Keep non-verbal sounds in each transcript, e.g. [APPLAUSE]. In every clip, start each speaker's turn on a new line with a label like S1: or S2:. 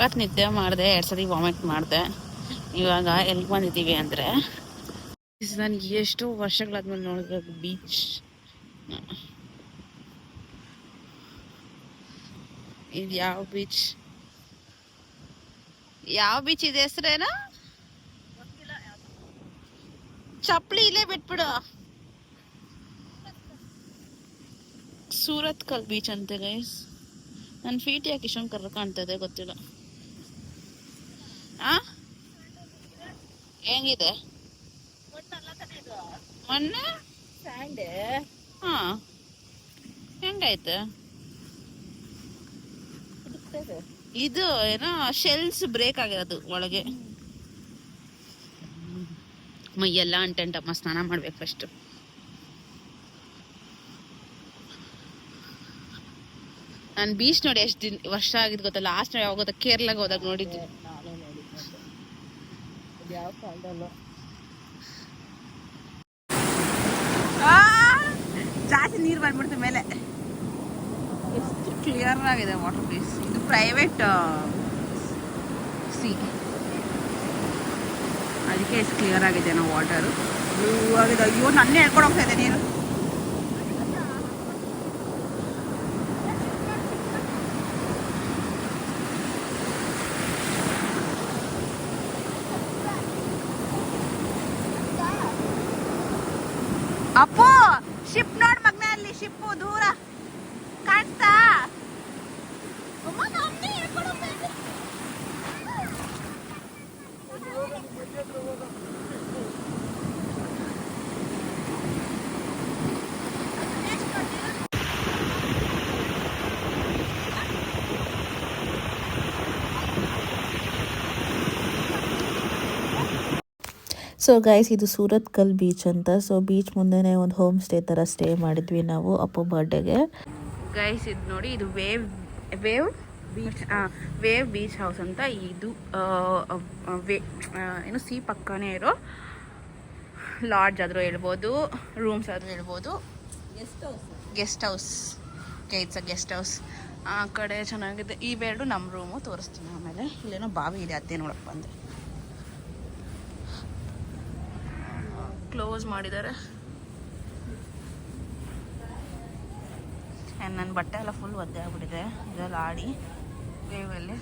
S1: ಸಖತ್ ನಿದ್ದೆ ಮಾಡಿದೆ ಎರಡು ಸರಿ ವಾಮಿಟ್ ಮಾಡಿದೆ. ಇವಾಗ ಎಲ್ಲಿ ಬಂದಿದ್ದೀವಿ ಅಂದರೆ? ನನಗೆ ಎಷ್ಟು ವರ್ಷಗಳಾದ್ಮೇಲೆ ನೋಡಬೇಕು ಬೀಚ್ ಇದು ಯಾವ ಬೀಚ್ ಯಾವ ಬೀಚ್ ಇದೆ ಹೆಸರೇನ? ಚಪ್ಪಲಿ ಇಲ್ಲೇ ಬಿಟ್ಬಿಡು. ಸೂರತ್ ಕಲ್ ಬೀಚ್ ಅಂತೆ ಗೈಸ್ ನನ್ನ ಫೀಟ್ ಯಾಕೆ ಇಷ್ಟೊಂದು ಕರ್ರ ಕಾಣ್ತದೆ ಗೊತ್ತಿಲ್ಲ. ಹೆಂಗಿದೆ? ಮೊನ್ನೆ? ಹಾ. ಹೆಂಗಾಯ್ತು? ಇದು ಏನೋ ಶೆಲ್ಸ್ ಬ್ರೇಕ್ ಆಗಿರೋದು ಒಳಗೆ. ಮೈಯೆಲ್ಲ ಅಂಟೆಂಟಮ್ಮ ಸ್ನಾನ ಮಾಡ್ಬೇಕು ಫಸ್ಟ್ ನಾನು ಬೀಚ್ ನೋಡಿ ಎಷ್ಟು ದಿನ ವರ್ಷ ಆಗಿದ್ ಗೊತ್ತಾ ಲಾಸ್ಟ್ ಯಾವಾಗ ಗೊತ್ತಾ ಕೇರಳಗೆ ಹೋದಾಗ ನೋಡಿದ್ದೆ
S2: ಯಾವ ಕಾಲದಲ್ಲೋ
S1: ಜಾಸ್ತಿ ನೀರು ಬಂದ್ಬಿಡ್ತು ಮೇಲೆ. ಎಷ್ಟು ಕ್ಲಿಯರ್ ಆಗಿದೆ ವಾಟರ್ ಪ್ಲೇಸ್ ಇದು ಪ್ರೈವೇಟ್ ಸಿ ಅದಕ್ಕೆ ಎಷ್ಟು ಕ್ಲಿಯರ್ ಆಗಿದೆ ನಾವು ವಾಟರು ಬ್ಲೂ ಆಗಿದೆ. ಅಯ್ಯೋ, ನನ್ನೇ ಹೇಳ್ಕೊಂಡು ಹೋಗ್ತಾ ಇದೆ ನೀರು. ಅಪ್ಪು ಶಿಪ್ ನೋಡ್ ಮಗ್ನ ಅಲ್ಲಿ ಶಿಪ್ಪು ದೂರ. ಕಾಣಿಸ್ತಾ? ಅಮ್ಮ,
S3: ಸೊ ಗೈಸ್ ಇದು ಸೂರತ್ ಕಲ್ ಬೀಚ್ ಅಂತ. ಸೊ ಬೀಚ್ ಮುಂದೆನೇ ಒಂದು ಹೋಮ್ ಸ್ಟೇ ತರ ಸ್ಟೇ ಮಾಡಿದ್ವಿ ನಾವು ಅಪ್ಪ ಬರ್ಡೇಗೆ
S1: ಗೈಸ್ ಇದು ನೋಡಿ ಇದು wave wave beach wave beach house ಅಂತ. ಇದು ವೇ ಏನು ಸಿ ಪಕ್ಕನೇ ಇರೋ ಲಾಡ್ಜ್ ಆದರೂ ಹೇಳ್ಬೋದು ರೂಮ್ಸ್ ಆದರೂ ಹೇಳ್ಬೋದು.
S2: Guest house
S1: guest house it's a guest house ಆ ಕಡೆ ಚೆನ್ನಾಗಿದೆ. ಇವೆರಡು ನಮ್ಮ ರೂಮು ತೋರಿಸ್ತೀನಿ ಆಮೇಲೆ. ಇಲ್ಲೇನೋ ಬಾವಿ ಇದೆ ಅದೇ ನೋಡಕ್ಕೆ ಬಂದೆ ಕ್ಲೋಸ್ ಮಾಡಿದ್ದಾರೆ. ನನ್ನ ಬಟ್ಟೆ ಎಲ್ಲ ಫುಲ್ ಒದ್ದೆ ಆಗ್ಬಿಟ್ಟಿದೆ. ಇದೆಲ್ಲ ಆಡಿ ವೇವಲ್ಲಿ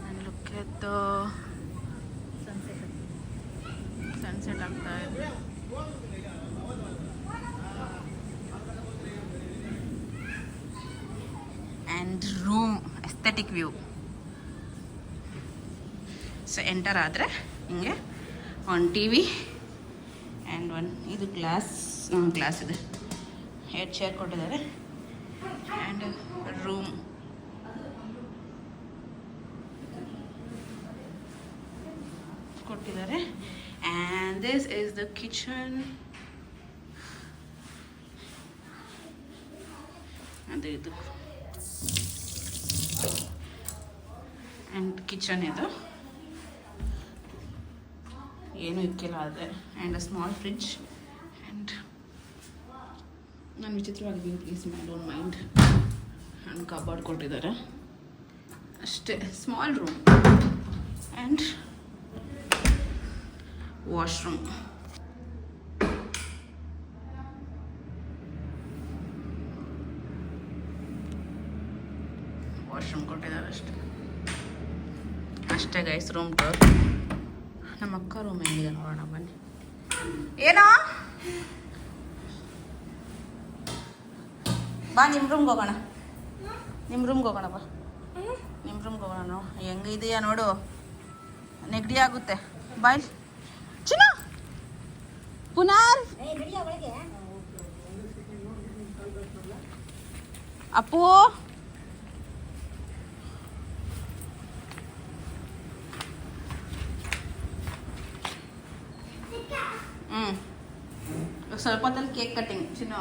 S1: ನಾನು ಲುಕ್ ಎದ್ದು ಸನ್ಸೆಟ್ ಸನ್ಸೆಟ್ ಆಗ್ತಾ ಇದೆ. And room aesthetic view so enter ಆದರೆ ಹಿಂಗೆ one T V and one ಇದು ಗ್ಲಾಸ್ ಗ್ಲಾಸ್ ಇದೆ. ಎರಡು ಚೇರ್ ಕೊಟ್ಟಿದ್ದಾರೆ. ಆ್ಯಂಡ್ ರೂಮ್ ಕೊಟ್ಟಿದ್ದಾರೆ. And this is the kitchen ಅದು ಇದು. ಆ್ಯಂಡ್ ಕಿಚನ್ ಇದು. ಏನೂ ಇಕ್ಕಿಲ್ಲ ಆದರೆ and a small fridge and ನಾನು ವಿಚಿತ್ರವಾಗಿದ್ದೀನಿ please my don't mind and cupboard ಕೊಟ್ಟಿದ್ದಾರೆ. ಅಷ್ಟೇ small room and washroom washroom ಕೊಟ್ಟಿದ್ದಾರೆ ಅಷ್ಟೇ. ಅಷ್ಟೇ ಗೈಸ್ ರೂಮ್ ಟೂರ್ ನಮ್ಮ ಅಕ್ಕ ರೂಮ್ ಹೆಂಗಿದೆ ನೋಡೋಣ, ಬನ್ನಿ. ಏನೋ? ಬಾ ನಿಮ್ಮ ರೂಮ್ಗೆ ಹೋಗೋಣ. ನಿಮ್ಮ ರೂಮ್ಗೆ ಹೋಗೋಣ, ಬಾ. ನಿಮ್ಮ ರೂಮ್ಗೆ ಹೋಗೋಣ ಹೆಂಗಿದೆಯಾ ನೋಡು. ನೆಗಡಿ ಆಗುತ್ತೆ. ಬಾಯ್ ಚಿನ್ನ! ಪುನಾರ್ ಅಪ್ಪು ಹ್ಞೂ ಸ್ವಲ್ಪ ಹೊತ್ತಲ್ಲಿ cake cutting Chinnu.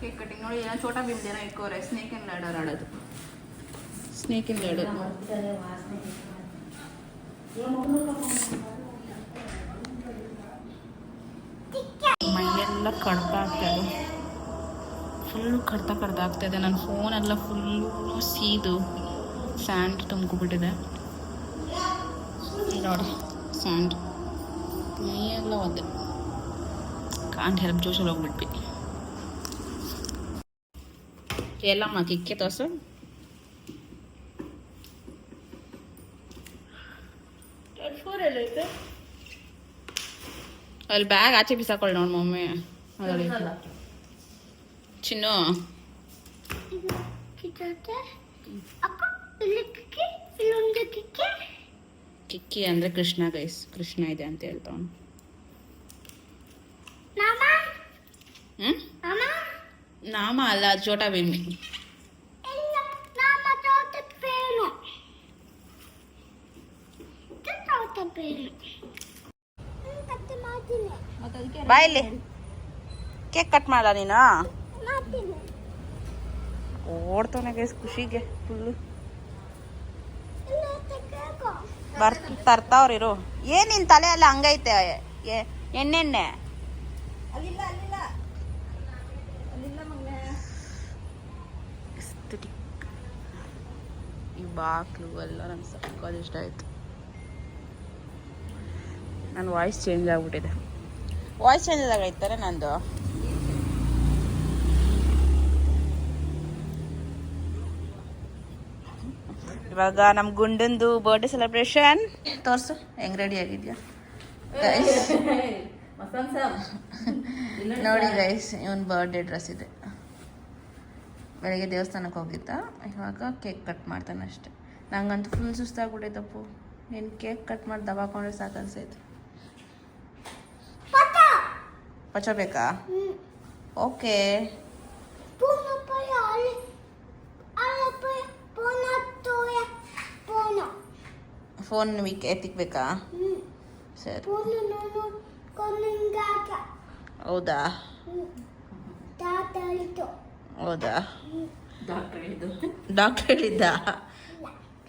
S1: Cake cutting ನೋಡಿ, ಏನೋ ಚೋಟಾ ಏನೋ ಇಕ್ಕೋರೆ ಸ್ನೇಕ್ ಇನ್ ಲ್ಯಾಡರ್ ಆಡೋದು. ಸ್ನೇಕ್ ಇನ್ ಲ್ಯಾಡರ್ ಮೈಯೆಲ್ಲ ಕಣಪ ಆಗ್ತಾಯಿದೆ ಫುಲ್ಲು ಕಡ್ತ ಕಡ್ದ ಆಗ್ತಾಯಿದೆ ನನ್ನ ಫೋನೆಲ್ಲ ಫುಲ್ಲು ಸೀದು. ಸ್ಯಾಂಡ್ ತುಂಬ್ಕೊಬಿಟ್ಟಿದೆ. ನೋಡಿ ಸ್ಯಾಂಡ್ ಮೈಯೆಲ್ಲ ಒದ್ದೆ. ಕಾಂಟ್ ಹೆಲ್ಪ್ ಜೋಶಲ್ಲಿ ಹೋಗ್ಬಿಟ್ವಿ. ಎಲ್ಲಮ್ಮ ಕಿಕ್ಕೆ ತೋಸು ಅಲ್ಲಿ ಬ್ಯಾಗ್ ಆಚೆ ಬಿಸಾಕೊಳ್ಳಿ ನೋಡಿ ಮಮ್ಮಿ. ಅದರಲ್ಲಿ. ಚಿನ್ನು. ಕಿಕ್ಕಿ ಅಂದ್ರೆ ಕೃಷ್ಣ ಗೈಸ್ ಕೃಷ್ಣ ಇದೆ ಅಂತ ಹೇಳ್ತಾವನು ಹ್ಮ್ ನಾಮ ಅಲ್ಲ ಚೋಟ ಭೀಮಿ ಬಾಯಲ್ಲಿ ಕೇಕ್ ಕಟ್ ಮಾಡ ನೀನು? ಓಡ್ತಾನೆ ಗೈಸ್ ಖುಷಿಗೆ ಫುಲ್ಲು ಬರ್ ತರ್ತಾವ್ರಿರು ಏನ್ ನಿನ್ ತಲೆ ಎಲ್ಲ ಹಂಗೈತೆ? ಎಣ್ಣೆಣ್ಣೆ Aesthetic. ಈ ಬಾಕ್ಲು ಎಲ್ಲ ನಂಗೆ ಸಕ್ಕತ್ ಇಷ್ಟ ಆಯಿತು. ನನ್ನ ವಾಯ್ಸ್ ಚೇಂಜ್ ಆಗಿಬಿಟ್ಟಿದೆ. ವಾಯ್ಸ್ ಚೇಂಜ್ ಆಗೈತಾರೆ ನಂದು? ಇವಾಗ ನಮ್ಮ ಗುಂಡಂದು ಬರ್ಡೇ ಸೆಲೆಬ್ರೇಷನ್ ತೋರ್ಸು ಹೆಂಗ್ ರೆಡಿ ಆಗಿದ್ಯಾ? [LAUGHS] ನೋಡಿ ಗೈಸ್ ಇವನ್ ಬರ್ಡೇ ಡ್ರೆಸ್ ಇದೆ. ಬೆಳಗ್ಗೆ ದೇವಸ್ಥಾನಕ್ಕೆ ಹೋಗಿದ್ದ. ಇವಾಗ ಕೇಕ್ ಕಟ್ ಮಾಡ್ತಾನೆ ಅಷ್ಟೆ. ನಂಗಂತೂ ಫುಲ್ ಸುಸ್ತಾಗ್ಬಿಟ್ಟೈತಪ್ಪು ನೀನು ಕೇಕ್ ಕಟ್ ಮಾಡಿ ದಬಾಕೊಂಡ್ರೆ ಸಾಕು ಅನ್ಸೈತೆ. ಪಚ! ಬೇಕಾ? ಓಕೆ. ಫೋನ್ ವೀಕ್ ಎತ್ತಿಕ್ಬೇಕಾ ಸರಿ. ಹೌದಾ? ಹೌದಾ? ಡಾಕ್ಟರ್ ಹೇಳಿದ್ದ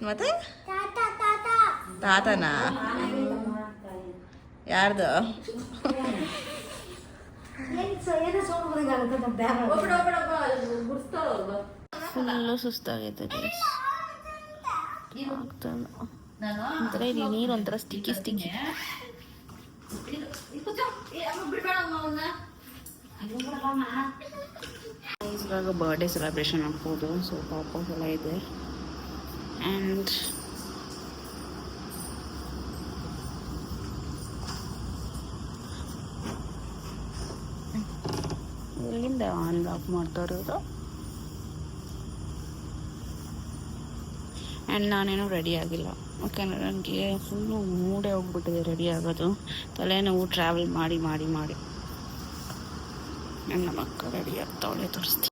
S1: ಮತ್ತೆ? ತಾತನಾ? ಯಾರ್ದು? ಫುಲ್ಲು ಸುಸ್ತಾಗೈತೆ ಒಂಥರ ಇಲ್ಲಿ ನೀರು ಒಂಥರ ಸ್ಟಿಕ್ಕಿ ಸ್ಟಿಕ್ಕಿ ಇವಾಗ ಬರ್ಡೇ ಸೆಲೆಬ್ರೇಷನ್ ಆಗ್ಬೋದು. ಸೊ ಪಾಪಸ್ ಎಲ್ಲ ಇದೆ. ಆ್ಯಂಡ್ ಎಲ್ಲಿಂದ ಆನ್ ಲಾಕ್ ಮಾಡ್ತಾ ಇರೋದು? ಆ್ಯಂಡ್ ನಾನೇನು ರೆಡಿ ಆಗಿಲ್ಲ. ಯಾಕಂದರೆ ನನಗೆ ಫುಲ್ಲು ಮೂಡೇ ಹೋಗ್ಬಿಟ್ಟಿದೆ ರೆಡಿ ಆಗೋದು. ತಲೆನೋವು ಟ್ರಾವೆಲ್ ಮಾಡಿ ಮಾಡಿ ಮಾಡಿ. ನನ್ನ ಮಕ್ಕಳು ರೆಡಿ ಆಗ್ತಾವಳೆ ತೋರಿಸ್ತೀನಿ.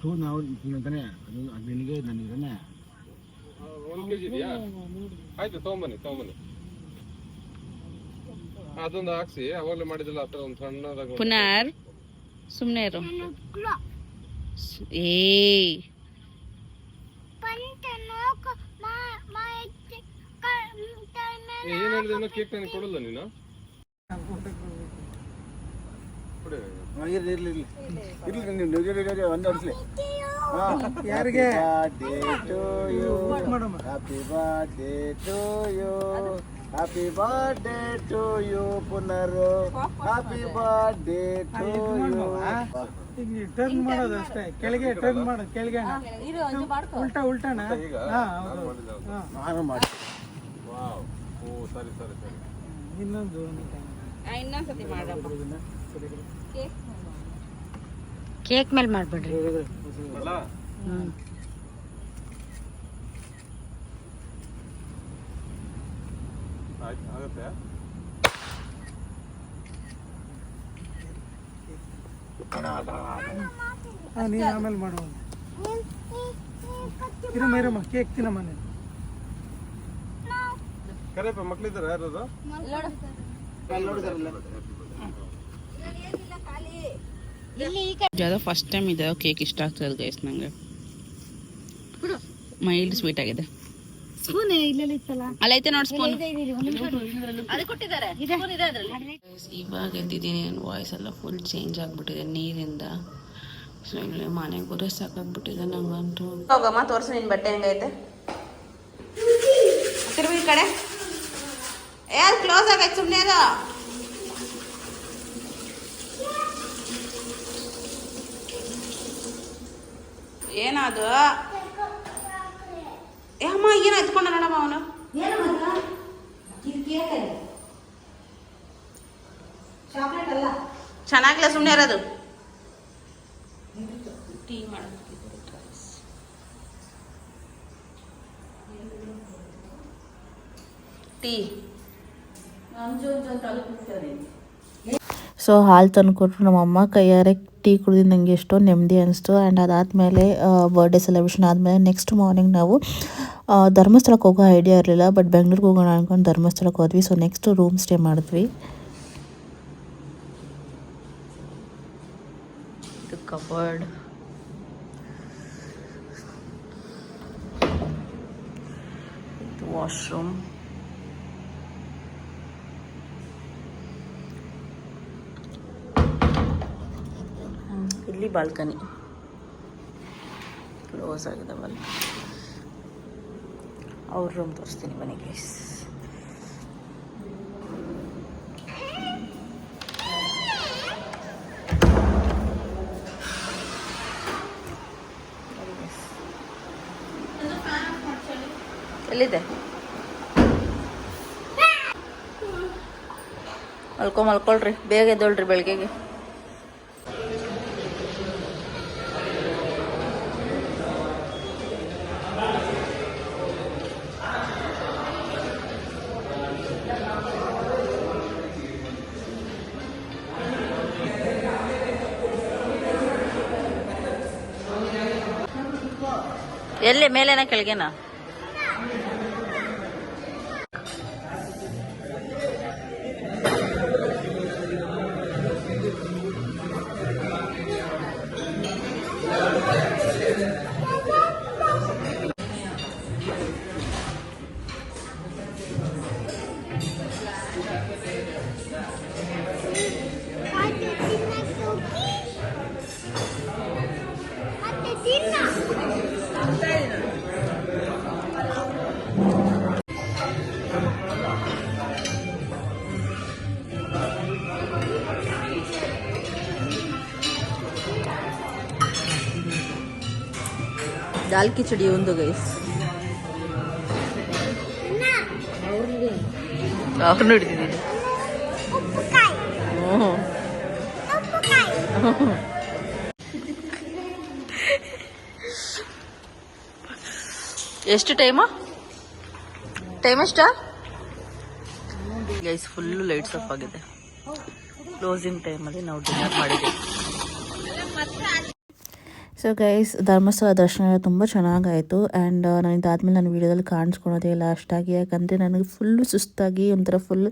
S4: ಟೂ ನಾವು ತಾನೆ ಅದು ಅದು ನಿನಗೆ
S5: ಒಂದು ಕೆಜಿ ಇದೆಯಾ ಆಯ್ತು ತಗೊಂಬನ್ನಿ ತೊಗೊಂಬನ್ನಿ. ಅದೊಂದು ಹಾಕ್ಸಿ ಅವಾಗಲೇ ಮಾಡಿದಿಲ್ಲ ಆ ಥರ ಒಂದು ಸಣ್ಣದಾಗ
S1: ಪುನರ್ ಸುಮ್ಮನೆ ಇರು. ಏಯ್.
S5: ಏನು ಹೇಳಿದೆ ಕೇಕ್ ನನಗೆ ಕೊಡಲ್ಲ ನೀನು? ಕೊಡಿ.
S4: ಇರ್ಲಿ ಇರ್ಲಿ ಇರ್ಲಿ. ನೀವು ನಿಜ [LAUGHS] ಒಂದು ಅಡಿಸ್ಲಿ ಯಾರಿಗೆ? To you happy birthday to you happy birthday to you ಪುನರ್. Happy birthday to you
S6: turn ಮಾಡೋದು ಅಷ್ಟೇ ಕೆಳಗೆ ಟರ್ನ್ ಮಾಡೋದು ಕೆಳಗೆ ಉಲ್ಟಾ ಉಲ್ಟಾಣ
S5: ಈಗ?
S6: ಹಾ
S5: ನಾನು ಮಾಡಿದ್ದೆ
S4: ನಾನು ಮಾಡಿ
S5: ವಾವ್. ಓ ಸರಿ ಸರಿ ಸರಿ.
S6: ಇನ್ನೊಂದು
S1: ಇನ್ನೊಂದ್ಸತಿ ಮಾಡಪ್ಪ. ಕೇಕ್ ಮೇಲೆ ಮಾಡ್ಬಿಡ್ರಿ.
S5: ಅಲ್ಲ ಆಯ್ತು ಆಗತ್ತೆ?
S6: ಹಾ ನೀನು ಆಮೇಲೆ ಮಾಡುವ ಇರಮ್ಮ ಇರಮ್ಮ ಕೇಕ್ ತಿನ್ನಮ್ಮ ನೀನು.
S5: ಕರೆಯಪ್ಪ ಮಕ್ಳಿದ್ದಾರೆ ಯಾರು
S1: ಯಾವುದೋ ಫಸ್ಟ್ ಟೈಮ್ ಇದೆ ಕೇಕ್ ಇಷ್ಟ ಆಗ್ತದೆ ಗೈಸ್ ನಂಗೆ. ಮೈಲ್ಡ್ ಸ್ವೀಟ್ ಆಗಿದೆ. ನೋಡಿ ಸ್ಪೂನ್
S2: ಅದು ಕೊಟ್ಟಿದ್ದಾರೆ. ಸ್ಪೂನ್ ಇದೆ ಅದ್ರಲ್ಲಿ.
S1: ಇವಾಗ ಎದ್ದಿದ್ದೀನಿ ನನ್ನ ವಾಯ್ಸ್ ಎಲ್ಲ ಫುಲ್ ಚೇಂಜ್ ಆಗಿಬಿಟ್ಟಿದೆ ನೀರಿಂದ. ಸೊ ಇಲ್ಲಿ ಮನೆಗೆ ಬರೋ ಸಾಕಾಗ್ಬಿಟ್ಟಿದೆ ನಂಗಂತೂ. ಹೋಗಮ್ಮ ತೋರಿಸು ನಿನ್ನ ಬಟ್ಟೆ ಹೆಂಗೈತೆ. ತಿರುಗಿ ಈ ಕಡೆ. ಯಾರು ಕ್ಲೋಸ್ ಆಗೈತೆ ಸುಮ್ಮನೆ ಅದು ಏನದು? ಏ ಅಮ್ಮ ಏನು ಎತ್ಕೊಂಡ ನೋಡಮ್ಮ ಅವನು? ಚೆನ್ನಾಗಿಲ್ಲ ಸುಮ್ಮನೆ ಇರೋದು ಟೀ ಟೀ
S3: ಸೊ ಹಾಲು ತಂದುಕೊಟ್ರು ನಮ್ಮಮ್ಮ. ಕೈಯಾರೆ ಟೀ ಕುಡಿದು ನನಗೆ ಎಷ್ಟೋ ನೆಮ್ಮದಿ ಅನಿಸ್ತು. ಆ್ಯಂಡ್ ಅದಾದಮೇಲೆ ಬರ್ಡೇ ಸೆಲೆಬ್ರೇಷನ್ ಆದಮೇಲೆ ನೆಕ್ಸ್ಟ್ ಮಾರ್ನಿಂಗ್ ನಾವು ಧರ್ಮಸ್ಥಳಕ್ಕೆ ಹೋಗೋ ಐಡಿಯಾ ಇರಲಿಲ್ಲ. ಬಟ್ ಬೆಂಗ್ಳೂರಿಗೆ ಹೋಗೋಣ ಅನ್ಕೊಂಡು ಧರ್ಮಸ್ಥಳಕ್ಕೆ ಹೋದ್ವಿ. ಸೊ ನೆಕ್ಸ್ಟ್ ರೂಮ್ ಸ್ಟೇ ಮಾಡಿದ್ವಿ.
S1: ಕಬರ್ಡ್ ವಾಶ್ರೂಮ್ ಇಲ್ಲಿ ಬಾಲ್ಕನಿ. ಕ್ಲೋಸ್ ಆಗಿದೆ ಬಾಲ್ಕನಿ. ಅವ್ರ ರೂಮ್ ತೋರಿಸ್ತೀನಿ ಗೈಸ್ ಎಲ್ಲಿದೆ? ಮಲ್ಕೊ ಮಲ್ಕೊಳ್ರಿ, ಬೇಗ ಎದ್ದೊಳ್ರಿ ಬೆಳಗ್ಗೆಗೆ. ಎಲ್ಲಿ ಮೇಲೆನ ಕೆಳಗೆನಾ? ದಾಲ್ ಕಿಚಡಿ ಒಂದು ಗೈಸ್ ಅವ್ರನ್ನ ಹಿಡಿದಿದ್ದೀನಿ ಹ್ಞೂ ಎಷ್ಟು ಟೈಮು ಟೈಮ್ ಎಷ್ಟ? ಗೈಸ್ ಫುಲ್ಲು ಲೈಟ್ಸ್ ಆಫ್ ಆಗಿದೆ. ಕ್ಲೋಸಿಂಗ್ ಟೈಮಲ್ಲಿ ನಾವು ಡಿನ್ನರ್ ಮಾಡಿದ್ದೀವಿ.
S3: ಸೊ ಗೈಸ್ ಧರ್ಮಸ್ಥಳ ದರ್ಶನ ಎಲ್ಲ ತುಂಬ ಚೆನ್ನಾಗಾಯಿತು. ಆ್ಯಂಡ್ ನಾನು ಇದಾದ್ಮೇಲೆ ನಾನು ವೀಡಿಯೋದಲ್ಲಿ ಕಾಣಿಸ್ಕೊಳೋದೇ ಇಲ್ಲ. ಅಷ್ಟಾಗಿ ಯಾಕಂದರೆ ನನಗೆ ಫುಲ್ಲು ಸುಸ್ತಾಗಿ ಒಂಥರ ಫುಲ್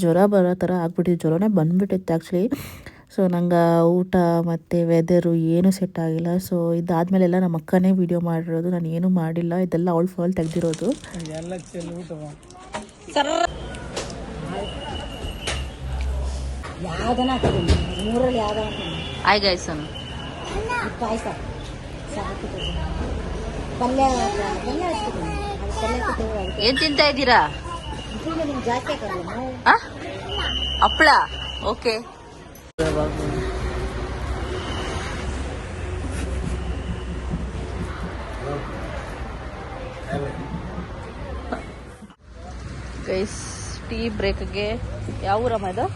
S3: ಜ್ವರ ಬರೋ ಥರ ಆಗ್ಬಿಟ್ಟಿತ್ತು ಜ್ವರನೇ ಬಂದುಬಿಟ್ಟಿತ್ತು ಆ್ಯಕ್ಚುಲಿ ಸೊ ನಂಗೆ ಊಟ ಮತ್ತು ವೆದರು ಏನೂ ಸೆಟ್ ಆಗಿಲ್ಲ. ಸೊ ಇದಾದ್ಮೇಲೆಲ್ಲ ನಮ್ಮ ಅಕ್ಕನೇ ವೀಡಿಯೋ ಮಾಡಿರೋದು. ನಾನು ಏನೂ ಮಾಡಿಲ್ಲ. ಇದೆಲ್ಲ ಅವಳು ಫಾಲ್ ಆಯ್ತು
S6: ಎಲ್ಲ
S1: ಏನ್ ತಿಂತಾ ಇದ್ದೀರಾ? ಆ? ಹಪ್ಳ ಓಕೆ. ಗೈಸ್ ಟೀ ಬ್ರೇಕ್ಗೆ ಯಾವ ಊರಮ್ಮ ಇದು?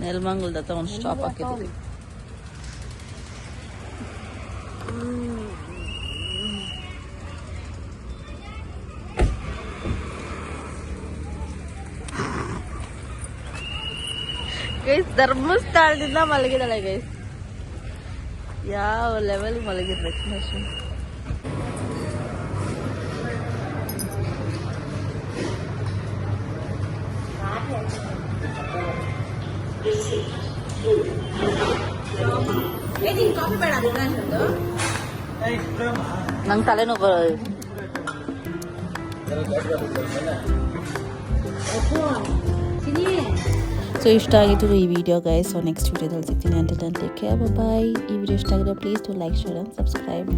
S1: ನೆಲಮಂಗಲದ ಒಂದು ಸ್ಟಾಪ್ ಹಾಕಿದ್ವಿ ಗೈಸ್ ಧರ್ಮಸ್ಥಳದಿಂದ ಮಲಗಿದಾಳೆ ಗೈಸ್ ಯಾವ ಲೆವೆಲ್ ಮಲಗಿರ್ಬೇಕು ಅಷ್ಟು ನಂಗೆ ತಲೆನೋ ಬರ
S3: ಸೊ ಇಷ್ಟ ಆಗಿತ್ತು ಈ ವಿಡಿಯೋ ಗೈಸ್ ಸೊ ನೆಕ್ಸ್ಟ್ ವಿಡಿಯೋದಲ್ಲಿ ಸಿಗ್ತೀನಿ. ಅಂತ ನಾನು ಟೇಕ್ ಕೇರ್ ಬಾಯ್ ಈ ವಿಡಿಯೋ ಇಷ್ಟ ಆಗಿದ್ರೆ please to like share and subscribe